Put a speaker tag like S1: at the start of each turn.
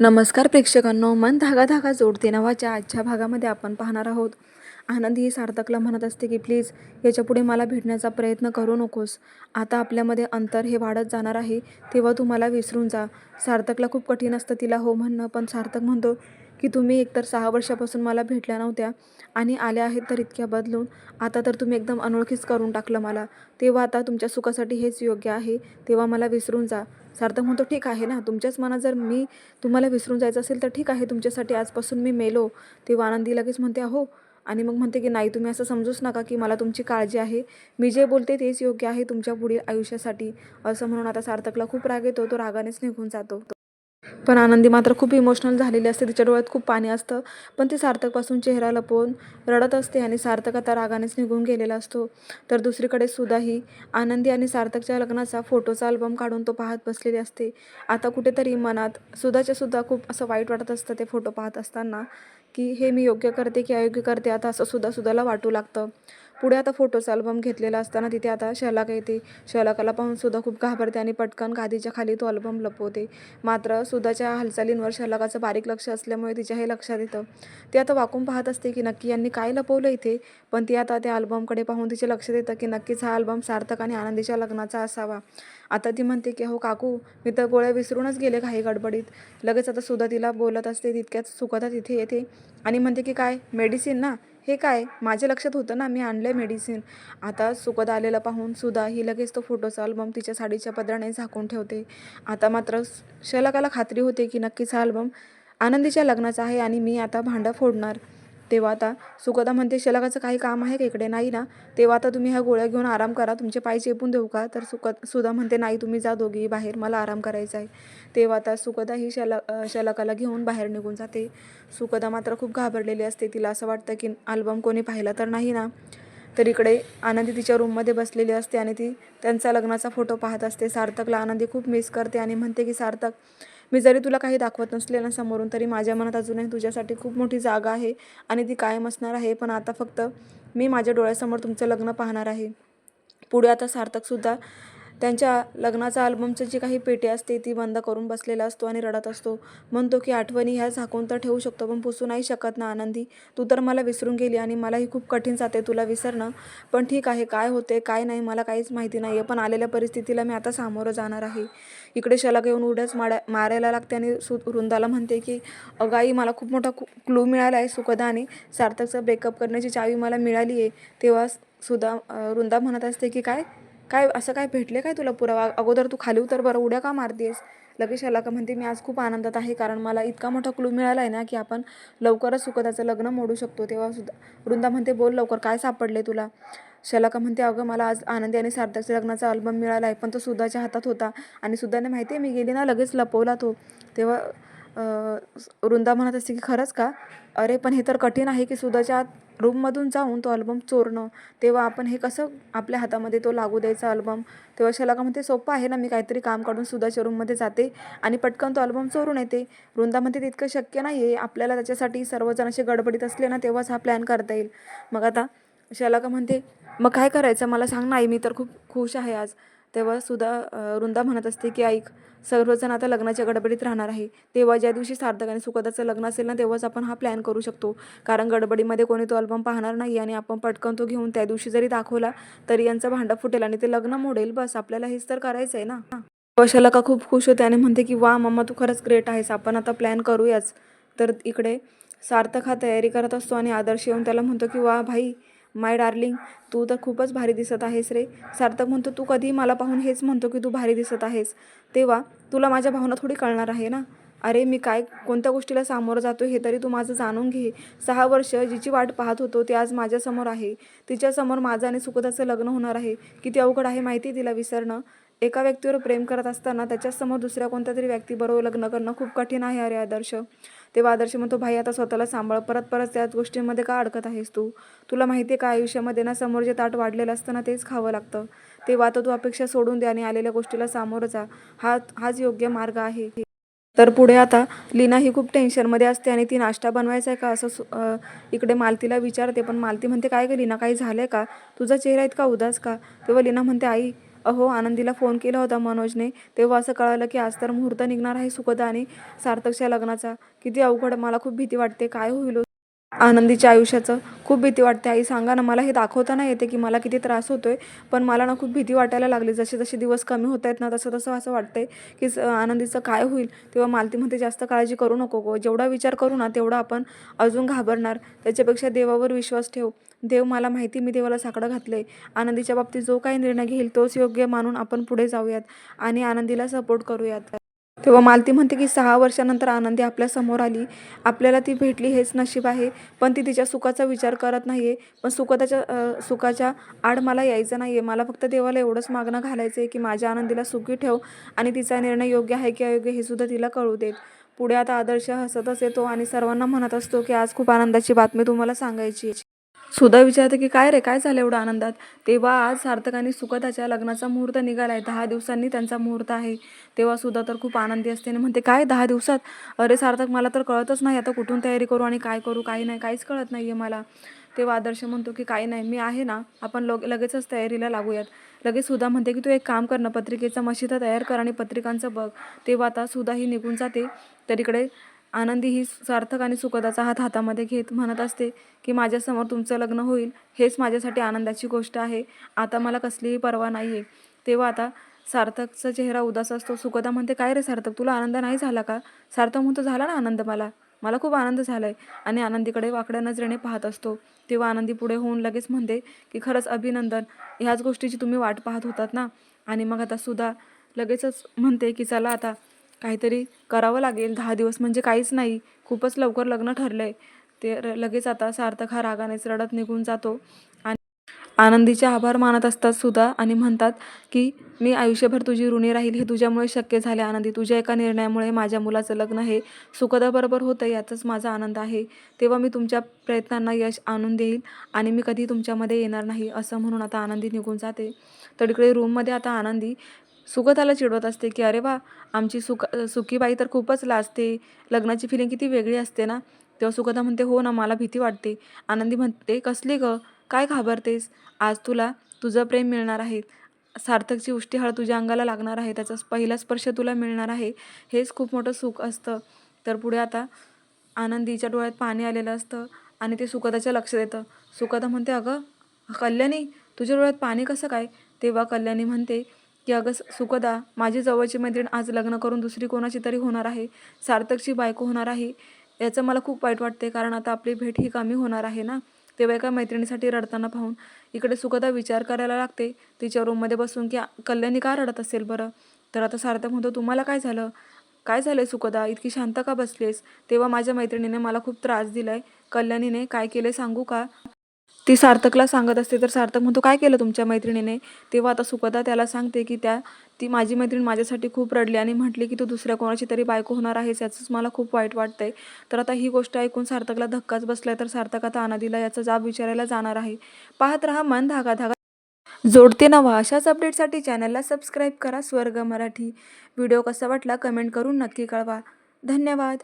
S1: नमस्कार प्रेक्षकांनो मन धागा धागा जोडते नावाच्या आजच्या भागामध्ये आपण पाहणार आहोत. आनंदी ही सार्थकला म्हणत असते की प्लीज याच्यापुढे मला भेटण्याचा प्रयत्न करू नकोस. आता आपल्यामध्ये अंतर हे वाढत जाणार आहे तेव्हा तू मला विसरून जा. सार्थकला खूप कठीण असतं तिला हो म्हणणं पण सार्थक म्हणतो की तुम्ही एकतर सहा वर्षापासून मला भेटल्या नव्हत्या आणि आल्या आहेत तर इतक्या बदलून. आता तर तुम्ही एकदम अनोळखीच करून टाकलं मला. तेव्हा आता तुमच्या सुखासाठी हेच योग्य आहे तेव्हा मला विसरून जा. सार्थक म्हणतो ठीक आहे ना तुमच्याच मनात जर मी तुम्हाला विसरून जायचं असेल तर ठीक आहे तुमच्यासाठी आजपासून मी मेलो. तेव्हा आनंदी लगेच म्हणते अहो आणि मग म्हणते की नाही तुम्ही असं समजूच नका की मला तुमची काळजी आहे. मी जे बोलते तेच योग्य आहे तुमच्या पुढील आयुष्यासाठी. असं म्हणून आता सार्थकला खूप राग येतो तो रागानेच निघून जातो. पण आनंदी मात्र खूप इमोशनल झालेली असते. तिच्या डोळ्यात खूप पाणी असतं. पण ती सार्थकपासून चेहरा लपवून रडत असते आणि सार्थक आता रागानेच निघून गेलेला असतो. तर दुसरीकडे सुद्धा ही आनंदी आणि सार्थकच्या लग्नाचा फोटोचा अल्बम काढून तो पाहत बसलेली असते. आता कुठेतरी मनात सुद्धाच्या सुद्धा खूप असं वाईट वाटत असतं ते फोटो पाहत असताना की हे मी योग्य करते की अयोग्य करते आता असं सुद्धा सुद्धाला वाटू लागतं. पुढे आता फोटोचा अल्बम घेतलेला असताना तिथे आता शलाका येते. शलाकाला पाहून सुद्धा खूप घाबरते आणि पटकन गादीच्या खाली तो अल्बम लपवते. मात्र सुधाच्या हालचालींवर शलाकाचं बारीक लक्ष असल्यामुळे तिच्या हे लक्षात येतं. ती आता वाकून पाहत असते की नक्की यांनी काय लपवलं इथे? पण ती आता त्या अल्बमकडे पाहून तिचे लक्षात येतं की नक्कीच हा अल्बम सार्थक आणि आनंदीच्या लग्नाचा असावा. आता ती म्हणते की हो काकू मी तर गोळ्या विसरूनच गेले काही गडबडीत. लगेच आता सुद्धा तिला बोलत असते तितक्यात सुखदा तिथे येते आणि म्हणते की काय मेडिसिन ना? हे काय? माझ्या लक्षात होतं ना मी आणलं आहे मेडिसिन आता सुखद आलेलं पाहून सुद्धा ही लगेच तो फोटोचा अल्बम तिच्या साडीच्या पदराने झाकून ठेवते. आता मात्र शलकाला खात्री होते की नक्कीच हा अल्बम आनंदीच्या लग्नाचा आहे आणि मी आता भांडं फोडणार. तेव्हा आता सुगदा म्हणते शलकाचं काही काम आहे का इकडे? नाही ना. तेव्हा आता तुम्ही ह्या गोळ्या घेऊन आराम करा तुमचे पाय चेपून देऊ का? तर सुक सुधा म्हणते नाही तुम्ही जा दोघी बाहेर मला आराम करायचा आहे. तेव्हा आता सुखदा ही शल शलकाला घेऊन बाहेर निघून जाते. सुखदा मात्र खूप घाबरलेली असते. तिला असं वाटतं की अल्बम कोणी पाहिला तर नाही ना? तर इकडे आनंदी तिच्या रूममध्ये बसलेली असते आणि ती त्यांचा लग्नाचा फोटो पाहत असते. सार्थकला आनंदी खूप मिस करते आणि म्हणते की सार्थक मी जरी तुला काही दाखवत नसले ना समोरून तरी माझ्या मनात अजूनही तुझ्यासाठी खूप मोठी जागा आहे आणि ती कायम असणार आहे. पण आता फक्त मी माझ्या डोळ्यासमोर तुमचं लग्न पाहणार आहे. पुढे आता सार्थकसुद्धा त्यांच्या लग्नाचा अल्बमचं जी काही पेटी असते ती बंद करून बसलेला असतो आणि रडत असतो. म्हणतो की आठवणी ह्या झाकून तर ठेवू शकतो पण पुसू नाही शकत ना आनंदी. तू तर मला विसरून गेली आणि मलाही खूप कठीण जाते तुला विसरणं. पण ठीक आहे काय होते काय नाही मला काहीच माहिती नाही आहे पण आलेल्या परिस्थितीला मी आता सामोरं जाणार आहे. इकडे शलग येऊन उड्याच माड्या मारायला लागते आणि सु वृंदाला म्हणते की अगाई मला खूप मोठा क्लू मिळाला आहे सुखदा आणि सार्थकचा ब्रेकअप करण्याची चावी मला मिळाली आहे तेव्हा सुद्धा वृंदा म्हणत असते की काय? काय असं काय भेटले काय तुला पुरावा? अगोदर तू खाली उतर बरं उड्या का मारतेस लगेच शलाका म्हणते मी आज खूप आनंदात आहे कारण मला इतका मोठा क्लू मिळाला आहे ना की आपण लवकरच सुखदाचं लग्न मोडू शकतो. तेव्हा सुद्धा वृंदा म्हणते बोल लवकर काय सापडले तुला? शलाका म्हणते अगं मला आज आनंदी आणि सार्थकच्या लग्नाचा अल्बम मिळाला आहे पण तो सुद्धाच्या हातात होता आणि सुद्धाने माहिती आहे मी गेली ना लगेच लपवला तो. तेव्हा वृंदा म्हणत असते की खरंच का? अरे पण हे तर कठीण आहे की सुद्धाच्या आत रूममधून जाऊन तो अल्बम चोरणं तेव्हा आपण हे कसं आपल्या हातामध्ये तो लागू द्यायचा अल्बम तेव्हा शलाका म्हणते सोपं आहे ना मी काहीतरी काम काढून सुद्धाच्या रूममध्ये जाते आणि पटकन तो अल्बम चोरून येते. वृंदा म्हणते तितकं शक्य नाही आहे आपल्याला त्याच्यासाठी सर्वजण असे गडबडीत असले ना तेव्हाच हा प्लॅन करता येईल. मग आता शलाका म्हणते मग काय करायचं? मला सांग नाही मी तर खूप खुश आहे आज. तेव्हा सुद्धा वृंदा म्हणत असते की ऐक सर्वजण आता लग्नाच्या गडबडीत राहणार आहे. तेव्हा ज्या दिवशी सार्थक आणि सुखदाचं लग्न असेल ना तेव्हाच आपण हा प्लॅन करू शकतो. कारण गडबडीमध्ये कोणी तो अल्बम पाहणार नाही आणि आपण पटकन तो घेऊन त्या दिवशी जरी दाखवला तरी यांचं भांडं फुटेल आणि ते लग्न मोडेल. बस आपल्याला हेच तर करायचं आहे ना. वशाला का खूप खुश होते आणि म्हणते की वा मम्मा तू खरंच ग्रेट आहेस. आपण आता प्लॅन करूयाच. तर इकडे सार्थक हा तयारी करत असतो आणि आदर्श येऊन त्याला म्हणतो की वा भाई माय डार्लिंग तू तर खूपच भारी दिसत आहेस रे. सार्थक म्हणतो तू कधी मला पाहून हेच म्हणतो की तू भारी दिसत आहेस. तेव्हा तुला माझ्या भावना थोडी कळणार आहे ना? अरे मी काय कोणत्या गोष्टीला सामोरं जातो हे तरी तू माझं जाणून घे. सहा वर्ष जिची वाट पाहत होतो ती आज माझ्यासमोर आहे. तिच्यासमोर माझं आणि सुखदाचं लग्न होणार आहे. किती अवघड आहे माहिती तिला विसरणं? एका व्यक्तीवर प्रेम करत असताना त्याच्यासमोर दुसऱ्या कोणत्या तरी व्यक्तीबरोबर लग्न करणं खूप कठीण आहे अरे आदर्श. तेव्हा आदर्श म्हणतो भाई आता स्वतःला सांभाळ. परत परत त्याच गोष्टींमध्ये का अडकत आहेस तू? तुला माहिती आहे का आयुष्यामध्ये ना समोर जे ताट वाढलेलं असतं ना तेच खावं लागतं. तेव्हा तर तू अपेक्षा सोडून दे आणि आलेल्या गोष्टीला सामोरं जा. हा हाच योग्य मार्ग आहे. तर पुढे आता लीना ही खूप टेन्शनमध्ये असते आणि ती नाश्ता बनवायचा आहे का असं सु इकडे मालतीला विचारते. पण मालती म्हणते काय गं लीना काही झालं आहे का? तुझा चेहरा इतका उदास का? तेव्हा लीना म्हणते आई अहो आनंदीला फोन केला होता मनोजने. तेव्हा असं कळालं की आज तर मुहूर्त निघणार आहे सुखद आणि सार्थकच्या लग्नाचा. किती अवघड मला खूप भीती वाटते. काय होईल हो? आनंदीच्या आयुष्याचं. खूप भीती वाटते. आई सांगा ना मला हे दाखवताना येते की मला किती त्रास होतो आहे पण मला ना खूप भीती वाटायला लागली. जसे जसे दिवस कमी होत आहेत ना तसं तसं असं वाटतंय की स- आनंदीचं काय होईल? तेव्हा मालती म्हणते जास्त काळजी करू नको गो. जेवढा विचार करू ना तेवढा आपण अजून घाबरणार. त्याच्यापेक्षा देवावर विश्वास ठेव. देव मला माहिती मी देवाला साकडं आहे आनंदीच्या बाबतीत जो काही निर्णय घेईल तोच योग्य मानून आपण पुढे जाऊयात आणि आनंदीला सपोर्ट करूयात. तेव्हा मालती म्हणते की सहा वर्षानंतर आनंदी आपल्यासमोर आली. आपल्याला ती भेटली हेच नशीब आहे. पण ती तिच्या सुखाचा विचार करत नाही आहे पण सुखाच्या सुखाच्या आड मला यायचं नाही आहे मला फक्त देवाला एवढंच मागणं घालायचं आहे की माझ्या आनंदीला सुखी ठेव आणि तिचा निर्णय योग्य आहे की अयोग्य हे सुद्धा तिला कळू देत. पुढे आता आदर्श हसतच येतो आणि सर्वांना म्हणत असतो की आज खूप आनंदाची बातमी तुम्हाला सांगायची सुद्धा विचारतं विचारते की काय रे काय झालं एवढं आनंदात? तेव्हा आज सार्थक आणि सुखदाच्या लग्नाचा मुहूर्त निघाला आहे. दहा दिवसांनी त्यांचा मुहूर्त आहे. तेव्हा सुद्धा तर खूप आनंदी असते आणि म्हणते काय दहा दिवसात? अरे सार्थक मला तर कळतच नाही. आता कुठून तयारी करू आणि काय करू? काही नाही काहीच कळत नाही आहे मला. तेव्हा आदर्श म्हणतो की काही नाही मी आहे ना. आपण लग लगेचच तयारीला लागूयात. लगेच सुद्धा म्हणते की तू एक काम कर ना पत्रिकेचा मशिदा तयार कर आणि पत्रिकांचं बघ. तेव्हा आता सुद्धा ही निघून जाते. तरीकडे आनंदी ही सार्थक आणि सुखदाचा हात हातामध्ये घेत म्हणत असते की माझ्यासमोर तुमचं लग्न होईल हेच माझ्यासाठी आनंदाची गोष्ट आहे. आता मला कसलीही पर्वा नाही आहे तेव्हा आता सार्थकचा चेहरा उदास असतो. सुखदा म्हणते काय रे सार्थक तुला आनंद नाही झाला का? सार्थक म्हणतो झाला ना आनंद मला. मला खूप आनंद झाला आहे आणि आनंदीकडे वाकड्या नजरेने पाहत असतो. तेव्हा आनंदी पुढे होऊन लगेच म्हणते की खरंच अभिनंदन. ह्याच गोष्टीची तुम्ही वाट पाहत होतात ना? आणि मग आता सुद्धा लगेचच म्हणते की चला आता. काहीतरी करावं लागेल. दहा दिवस म्हणजे काहीच नाही. खूपच लवकर लग्न ठरलं आहे ते र- लगेच आता सार्थक हा रागानेच रडत निघून जातो. आणि आनंदीचे आभार मानत असतात सुद्धा आणि म्हणतात की मी आयुष्यभर तुझी ऋणी राहील. हे तुझ्यामुळे शक्य झाले आनंदी. तुझ्या एका निर्णयामुळे माझ्या मुलाचं लग्न हे सुखदाबरोबर होतं याचाच माझा आनंद आहे. तेव्हा मी तुमच्या प्रयत्नांना यश आणून देईल आणि मी कधी तुमच्यामध्ये येणार नाही असं म्हणून आता आनंदी निघून जाते. तर इकडे रूममध्ये आता आनंदी सुगताला चिडवत असते की अरे वा आमची सुख सुखीबाई तर खूपच लाजते. लग्नाची फिलिंग किती वेगळी असते ना? तेव्हा सुगता म्हणते हो ना मला भीती वाटते. आनंदी म्हणते कसली ग? काय घाबरतेस? आज तुला तुझं प्रेम मिळणार आहे. सार्थकची उष्टी हळ तुझ्या अंगाला लागणार आहे. त्याचा पहिला स्पर्श तुला मिळणार आहे. हेच खूप मोठं सुख असतं. तर पुढे आता आनंदीच्या डोळ्यात पाणी आलेलं असतं आणि ते सुखदाच्या लक्ष देतं सुखदा म्हणते अगं कल्याणी तुझ्या डोळ्यात पाणी कसं काय? तेव्हा कल्याणी म्हणते की अगं सुखदा माझी जवळची मैत्रीण आज लग्न करून दुसरी कोणाची तरी होणार आहे. सार्थकची बायको होणार आहे. याचं मला खूप वाईट वाटते कारण आता आपली भेट ही कमी होणार आहे ना? तेव्हा एका मैत्रिणीसाठी रडताना पाहून इकडे सुखदा विचार करायला लागते. तिच्या रूममध्ये बसून की कल्याणी का रडत असेल बरं? तर आता सार्थक म्हणतो तुम्हाला काय झालं? काय झालंय सुखदा इतकी शांत का बसलीस तेव्हा माझ्या मैत्रिणीने मला खूप त्रास दिलाय. कल्याणीने काय केले सांगू का? ती सार्थकला सांगत असते. तर सार्थक म्हणतो काय केलं तुमच्या मैत्रिणीने? तेव्हा आता सुखदा त्याला सांगते की त्या ती माझी मैत्रीण माझ्यासाठी खूप रडली आणि म्हटली की तू दुसऱ्या कोणाची तरी बायको होणार आहेस याचंच मला खूप वाईट वाटतंय. तर आता ही गोष्ट ऐकून सार्थकला धक्काच बसलाय. तर सार्थक आता अनादीला याचा जाब विचारायला जाणार आहे. पाहत रहा मन धागा धागा जोडते नवा अशाच अपडेटसाठी चॅनलला सबस्क्राईब करा. स्वर्ग मराठी. व्हिडिओ कसा वाटला कमेंट करून नक्की कळवा. धन्यवाद.